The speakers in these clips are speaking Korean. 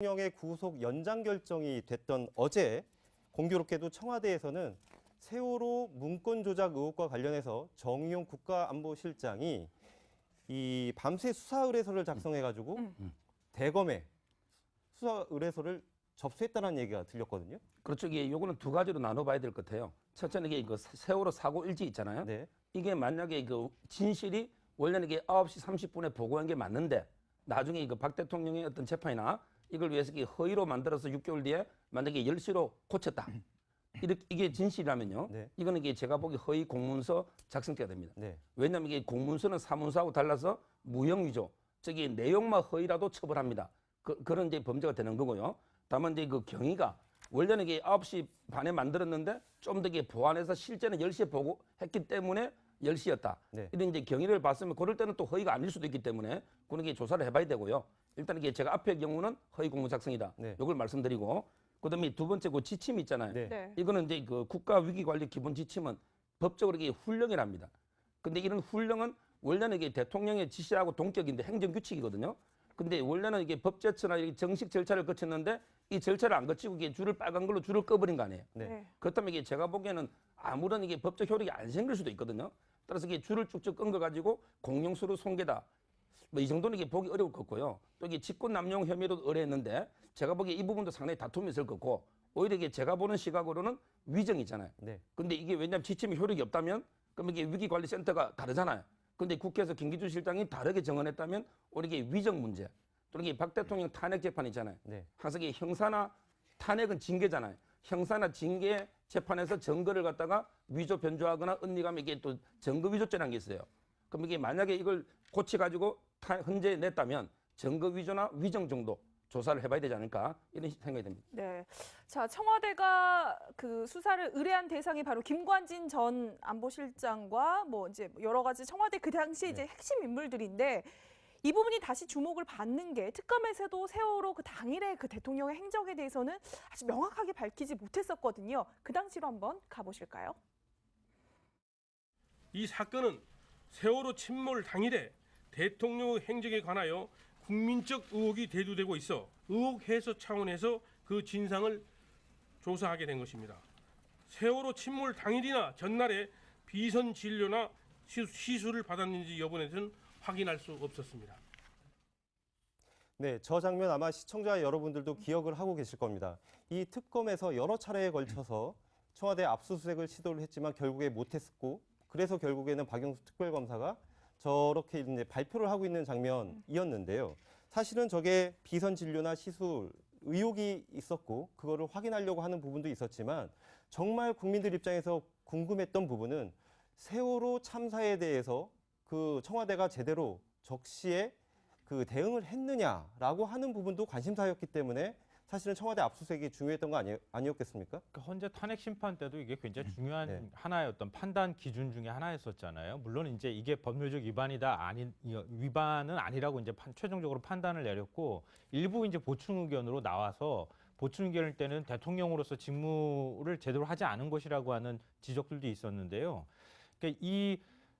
대통령의 구속 연장 결정이 됐던 어제 공교롭게도 청와대에서는 세월호 문건 조작 의혹과 관련해서 정의용 국가안보실장이 이 밤새 수사 의뢰서를 작성해 가지고 음. 대검에 수사 의뢰서를 접수했다는 얘기가 들렸거든요. 그렇죠. 이게 요거는 두 가지로 나눠봐야 될 것 같아요. 첫째는 이게 그 세월호 사고 일지 있잖아요. 네. 이게 만약에 그 진실이 원래는 이게 9시 30분에 보고한 게 맞는데 나중에 이거 박 대통령의 어떤 재판이나 이걸 위해서 허위로 만들어서 6개월 뒤에 만약에 10시로 고쳤다. 이렇게 이게 진실이라면요. 네. 이거는 이게 제가 보기 허위 공문서 작성죄가 됩니다. 네. 왜냐하면 이게 공문서는 사문서하고 달라서 무형 위조, 저기 내용만 허위라도 처벌합니다. 그, 그런 이제 범죄가 되는 거고요. 다만 이제 그 경위가 원래는 이게 9시 반에 만들었는데 좀 더 이게 보완해서 실제는 10시에 보고 했기 때문에 10시였다. 네. 이런 이제 경위를 봤으면 그럴 때는 또 허위가 아닐 수도 있기 때문에 그런 게 조사를 해봐야 되고요. 일단 이게 제가 앞의 경우는 허위 공문 작성이다. 네. 이걸 말씀드리고 그다음에 두 번째 그 지침 있잖아요. 네. 네. 이거는 이제 그 국가 위기 관리 기본 지침은 법적으로 이게 훈령이랍니다. 근데 이런 훈령은 원래는 이게 대통령의 지시하고 동격인데 행정 규칙이거든요. 근데 원래는 이게 법제처나 이렇게 정식 절차를 거쳤는데 이 절차를 안 거치고 이게 줄을 빨간 걸로 줄을 꺼버린 거 아니에요. 네. 네. 그렇다면 이게 제가 보기에는 아무런 이게 법적 효력이 안 생길 수도 있거든요. 따라서 이게 줄을 쭉쭉 끈 거 가지고 공용수로 손괴다. 뭐 이 정도는 이게 보기 어려울 것 같고요. 또 이게 직권 남용 혐의로 의뢰했는데 제가 보기에 이 부분도 상당히 다툼이 있을 것 같고 오히려 이게 제가 보는 시각으로는 위정이잖아요. 네. 근데 이게 왜냐하면 지침이 효력이 없다면 그럼 이게 위기관리센터가 다르잖아요. 근데 국회에서 김기준 실장이 다르게 정언했다면 오히려 이게 위정 문제. 또 이게 박 대통령 탄핵 재판 있잖아요. 네. 항상 이게 형사나 탄핵은 징계잖아요. 형사나 징계 재판에서 증거를 갖다가 위조 변조하거나 은닉하면 이게 또 증거 위조죄라는 게 있어요. 그럼 이게 만약에 이걸 고치 가지고 헌재 냈다면 증거 위조나 위정 정도 조사를 해봐야 되지 않을까 이런 생각이 듭니다. 네. 자, 청와대가 그 수사를 의뢰한 대상이 바로 김관진 전 안보실장과 뭐 이제 여러 가지 청와대 그 당시 이제 핵심 인물들인데 이 부분이 다시 주목을 받는 게 특검에서도 세월호 그 당일의 그 대통령의 행적에 대해서는 아주 명확하게 밝히지 못했었거든요. 그 당시로 한번 가보실까요? 이 사건은 세월호 침몰 당일에 대통령 행적에 관하여 국민적 의혹이 대두되고 있어 의혹 해소 차원에서 그 진상을 조사하게 된 것입니다. 세월호 침몰 당일이나 전날에 비선 진료나 시- 시술을 받았는지 대해서는 확인할 수 없었습니다. 네, 저 장면 아마 시청자 여러분들도 기억을 하고 계실 겁니다. 이 특검에서 여러 차례에 걸쳐서 청와대 압수수색을 시도를 했지만 결국에 못했었고, 그래서 결국에는 박영수 특별검사가 저렇게 이제 발표를 하고 있는 장면이었는데요. 사실은 저게 비선 진료나 시술 의혹이 있었고, 그거를 확인하려고 하는 부분도 있었지만, 정말 국민들 입장에서 궁금했던 부분은 세월호 참사에 대해서 그 청와대가 제대로 적시에 그 대응을 했느냐라고 하는 부분도 관심사였기 때문에 사실은 청와대 압수수색이 중요했던 거 아니, 아니었겠습니까? 그 헌재 탄핵 심판 때도 이게 굉장히 중요한 네. 하나의 어떤 판단 기준 중에 하나였었잖아요. 물론 이제 이게 법률적 위반이다 이거 위반은 아니라고 이제 판- 최종적으로 판단을 내렸고 일부 이제 보충 의견으로 나와서 보충 의견일 때는 대통령으로서 직무를 제대로 하지 않은 것이라고 하는 지적들도 있었는데요. 그러니까 이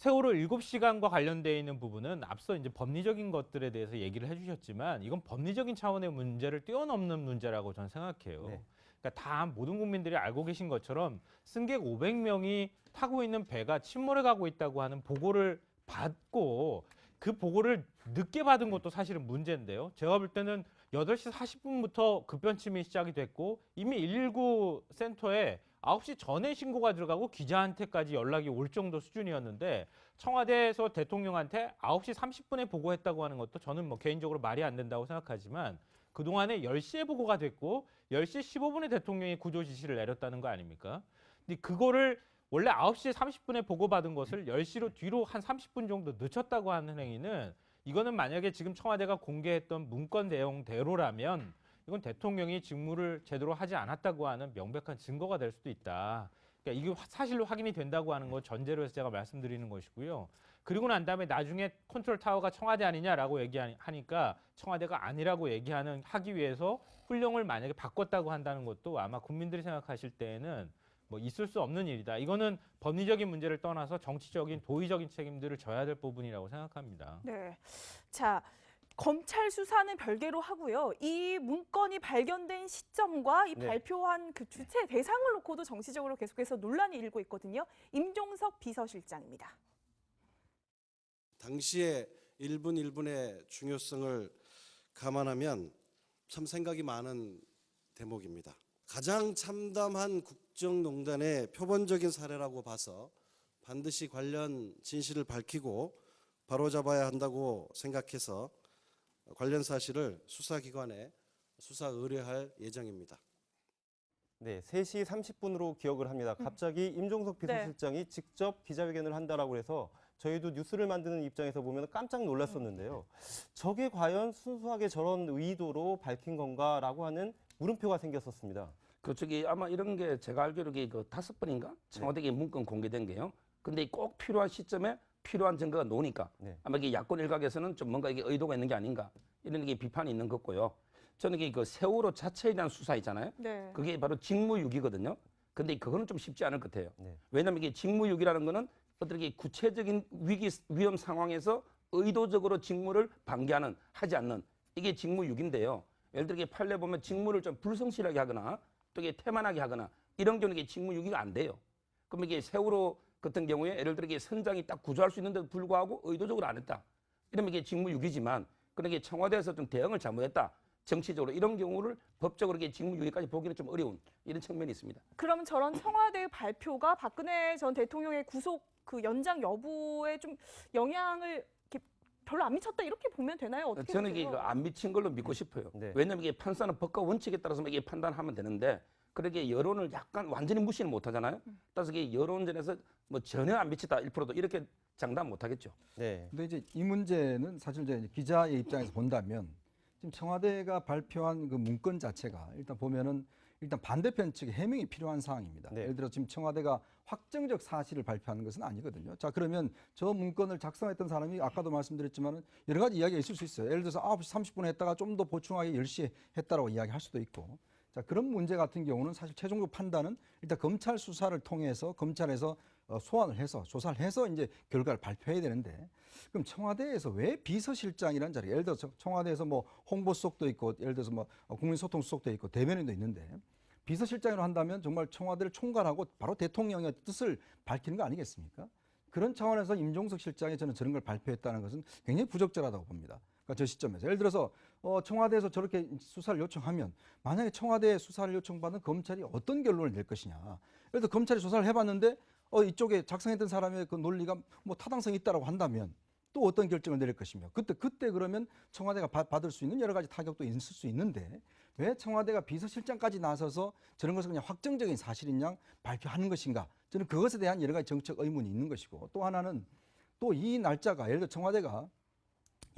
세월호 일곱 시간과 관련되어 있는 부분은 앞서 이제 법리적인 것들에 대해서 얘기를 해주셨지만 이건 법리적인 차원의 문제를 뛰어넘는 문제라고 저는 생각해요. 네. 그러니까 다 모든 국민들이 알고 계신 것처럼 승객 500명이 타고 있는 배가 침몰해 가고 있다고 하는 보고를 받고 그 보고를 늦게 받은 것도 사실은 문제인데요. 제가 볼 때는 8시 40분부터 급변침이 시작이 됐고 이미 119 센터에 9시 전에 신고가 들어가고 기자한테까지 연락이 올 정도 수준이었는데 청와대에서 대통령한테 9시 30분에 보고했다고 하는 것도 저는 뭐 개인적으로 말이 안 된다고 생각하지만 그동안에 10시에 보고가 됐고 10시 15분에 대통령이 구조 지시를 내렸다는 거 아닙니까? 근데 그거를 원래 9시 30분에 보고받은 것을 10시로 뒤로 한 30분 정도 늦췄다고 하는 행위는 이거는 만약에 지금 청와대가 공개했던 문건 내용대로라면 이건 대통령이 직무를 제대로 하지 않았다고 하는 명백한 증거가 될 수도 있다. 그러니까 이게 화- 사실로 확인이 된다고 하는 거 전제로 해서 제가 말씀드리는 것이고요. 그리고 난 다음에 나중에 컨트롤 타워가 청와대 아니냐라고 얘기하니까 청와대가 아니라고 얘기하는 하기 위해서 훈령을 만약에 바꿨다고 한다는 것도 아마 국민들이 생각하실 때에는 뭐 있을 수 없는 일이다. 이거는 법리적인 문제를 떠나서 정치적인 도의적인 책임들을 져야 될 부분이라고 생각합니다. 네. 자, 검찰 수사는 별개로 하고요. 이 문건이 발견된 시점과 이 네. 발표한 그 주체 대상을 놓고도 정치적으로 계속해서 논란이 일고 있거든요. 임종석 비서실장입니다. 당시에 1분 1분의 중요성을 감안하면 참 생각이 많은 대목입니다. 가장 참담한 국정농단의 표본적인 사례라고 봐서 반드시 관련 진실을 밝히고 바로잡아야 한다고 생각해서 관련 사실을 수사기관에 수사 의뢰할 예정입니다. 네, 3시 30분으로 기억을 합니다. 갑자기 임종석 네. 비서실장이 직접 기자회견을 한다라고 해서 저희도 뉴스를 만드는 입장에서 보면 깜짝 놀랐었는데요. 저게 과연 순수하게 저런 의도로 밝힌 건가라고 하는 물음표가 생겼었습니다. 그 저기 아마 이런 게 제가 알기로 이게 그 다섯 번인가 청와대에 문건 공개된 게요. 근데 꼭 필요한 시점에 필요한 증거가 나오니까 네. 아마 이게 야권 일각에서는 좀 뭔가 이게 의도가 있는 게 아닌가 이런 게 비판이 있는 거고요. 저는 이게 그 세월호 자체에 대한 수사 있잖아요. 네. 그게 바로 직무유기거든요. 근데 그거는 좀 쉽지 않을 것 같아요. 네. 왜냐하면 이게 직무유기라는 거는 어떤 게 구체적인 위기 위험 상황에서 의도적으로 직무를 방기하는 하지 않는 이게 직무유기인데요. 예를 들어 판례 보면 직무를 좀 불성실하게 하거나 또 이게 태만하게 하거나 이런 경우는 이게 직무유기가 안 돼요. 그럼 이게 세월호 같은 경우에 예를 들어 이게 선장이 딱 구조할 수 있는데도 불구하고 의도적으로 안 했다. 이러면 이게 직무유기지만 그런 게 청와대에서 좀 대응을 잘못했다. 정치적으로 이런 경우를 법적으로 이게 직무유기까지 보기는 좀 어려운 이런 측면이 있습니다. 그럼 저런 청와대 발표가 박근혜 전 대통령의 구속 그 연장 여부에 좀 영향을 별로 안 미쳤다 이렇게 보면 되나요? 어떻게 저는 이게? 그안 미친 걸로 믿고 싶어요. 네. 왜냐하면 이게 판사는 법과 원칙에 따라서 이게 판단하면 되는데 그렇게 여론을 약간 완전히 무시는 못 하잖아요. 따라서 이게 여론전에서 뭐 전혀 안 미치다 1%도 이렇게 장담 못 하겠죠. 네. 근데 이제 이 문제는 사실 이제 기자의 입장에서 본다면 지금 청와대가 발표한 그 문건 자체가 일단 보면은 일단 반대편 측에 해명이 필요한 사항입니다. 네. 예를 들어 지금 청와대가 확정적 사실을 발표하는 것은 아니거든요. 자 그러면 저 문건을 작성했던 사람이 아까도 말씀드렸지만 여러 가지 이야기가 있을 수 있어요. 예를 들어서 9시 30분에 했다가 좀 더 보충하게 10시에 했다라고 이야기할 수도 있고 자 그런 문제 같은 경우는 사실 최종적 판단은 일단 검찰 수사를 통해서 검찰에서 어, 소환을 해서 조사를 해서 이제 결과를 발표해야 되는데 그럼 청와대에서 왜 비서실장이라는 자리 예를 들어서 청와대에서 뭐 홍보 수석도 있고 예를 들어서 뭐 어, 국민소통 수석도 있고 대변인도 있는데 비서실장으로 한다면 정말 청와대를 총괄하고 바로 대통령의 뜻을 밝히는 거 아니겠습니까? 그런 차원에서 임종석 실장이 저는 저런 걸 발표했다는 것은 굉장히 부적절하다고 봅니다. 그러니까 저 시점에서 예를 들어서 어, 청와대에서 저렇게 수사를 요청하면 만약에 청와대에 수사를 요청받은 검찰이 어떤 결론을 낼 것이냐. 들어 검찰이 조사를 해봤는데 어, 이쪽에 작성했던 사람의 그 논리가 뭐 타당성이 있다라고 한다면 또 어떤 결정을 내릴 것이며 그때 그때 그러면 청와대가 받- 받을 수 있는 여러 가지 타격도 있을 수 있는데 왜 청와대가 비서실장까지 나서서 저런 것을 그냥 확정적인 사실인 양 발표하는 것인가 저는 그것에 대한 여러 가지 정책 의문이 있는 것이고 또 하나는 또 이 날짜가 예를 들어 청와대가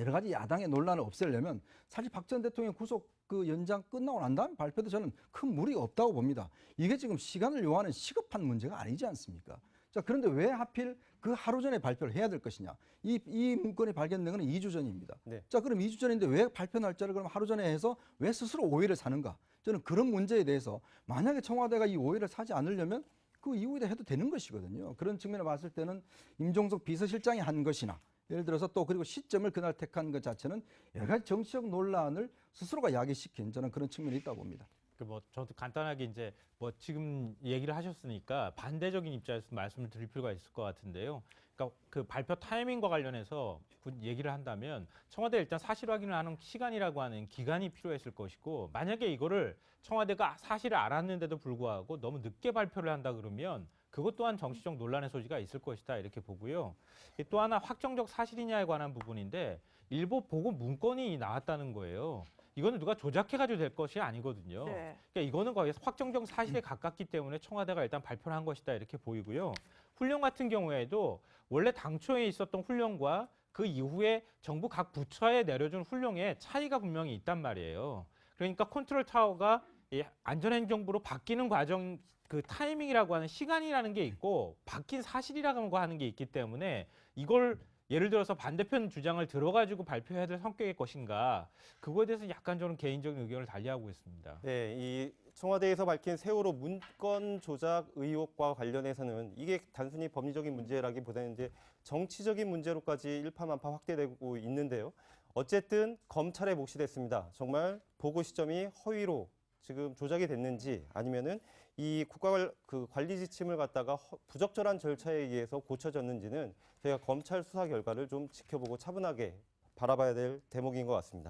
여러 가지 야당의 논란을 없애려면 사실 박 전 대통령 구속 그 연장 끝나고 난 다음 발표도 저는 큰 무리가 없다고 봅니다. 이게 지금 시간을 요하는 시급한 문제가 아니지 않습니까? 자, 그런데 왜 하필 그 하루 전에 발표를 해야 될 것이냐? 이, 이 문건이 발견된 건 2주 전입니다. 네. 자, 그럼 2주 전인데 왜 발표 날짜를 그럼 하루 전에 해서 왜 스스로 오해를 사는가? 저는 그런 문제에 대해서 만약에 청와대가 이 오해를 사지 않으려면 그 이후에 해도 되는 것이거든요. 그런 측면을 봤을 때는 임종석 비서실장이 한 것이나 예를 들어서 또 그리고 시점을 그날 택한 것 자체는 여러 가지 정치적 논란을 스스로가 야기시킨 저는 그런 측면이 있다고 봅니다. 그뭐 저도 간단하게 이제 뭐 지금 얘기를 하셨으니까 반대적인 입장에서 말씀을 드릴 필요가 있을 것 같은데요. 그러니까 그 발표 타이밍과 관련해서 그 얘기를 한다면 청와대 일단 사실 확인을 하는 시간이라고 하는 기간이 필요했을 것이고 만약에 이거를 청와대가 사실을 알았는데도 불구하고 너무 늦게 발표를 한다 그러면 그것 또한 정치적 논란의 소지가 있을 것이다 이렇게 보고요. 이또 하나 확정적 사실이냐에 관한 부분인데 일부 보고 문건이 나왔다는 거예요. 이거는 누가 조작해가지고 될 것이 아니거든요. 네. 그러니까 이거는 거의 확정적 사실에 가깝기 때문에 청와대가 일단 발표를 한 것이다 이렇게 보이고요. 훈련 같은 경우에도 원래 당초에 있었던 훈련과 그 이후에 정부 각 부처에 내려준 훈령에 차이가 분명히 있단 말이에요. 그러니까 컨트롤 타워가 이 안전행정부로 바뀌는 과정 그 타이밍이라고 하는 시간이라는 게 있고 바뀐 사실이라고 하는 게 있기 때문에 이걸 예를 들어서 반대편 주장을 들어가지고 발표해야 될 성격의 것인가 그거에 대해서 약간 저는 개인적인 의견을 달리하고 있습니다. 네, 이 청와대에서 밝힌 세월호 문건 조작 의혹과 관련해서는 이게 단순히 법리적인 문제라기보다는 이제 정치적인 문제로까지 일파만파 확대되고 있는데요. 어쨌든 검찰에 몫이 됐습니다. 정말 보고 시점이 허위로 지금 조작이 됐는지 아니면은 이 국가 그 관리 지침을 갖다가 허- 부적절한 절차에 의해서 고쳐졌는지는 저희가 검찰 수사 결과를 좀 지켜보고 차분하게 바라봐야 될 대목인 것 같습니다.